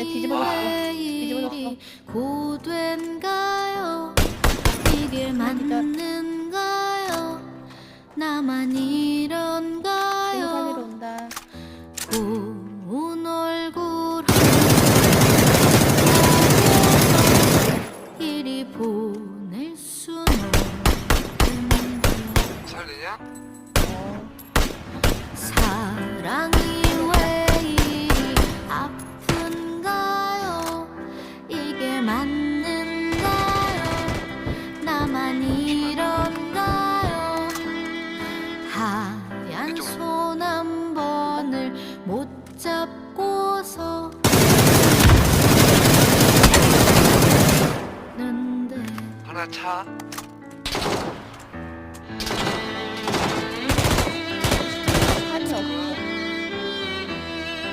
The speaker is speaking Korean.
네, 뒤집어졌어. 왜 뒤집어졌어. 이리 고된가요? 이게 맞는가요? 나만 이런가요? 온다. 고운 얼굴 이리 보낼 순 없는데 살리냐? 하얀 손한 번을 못 잡고서 는데 하나 차.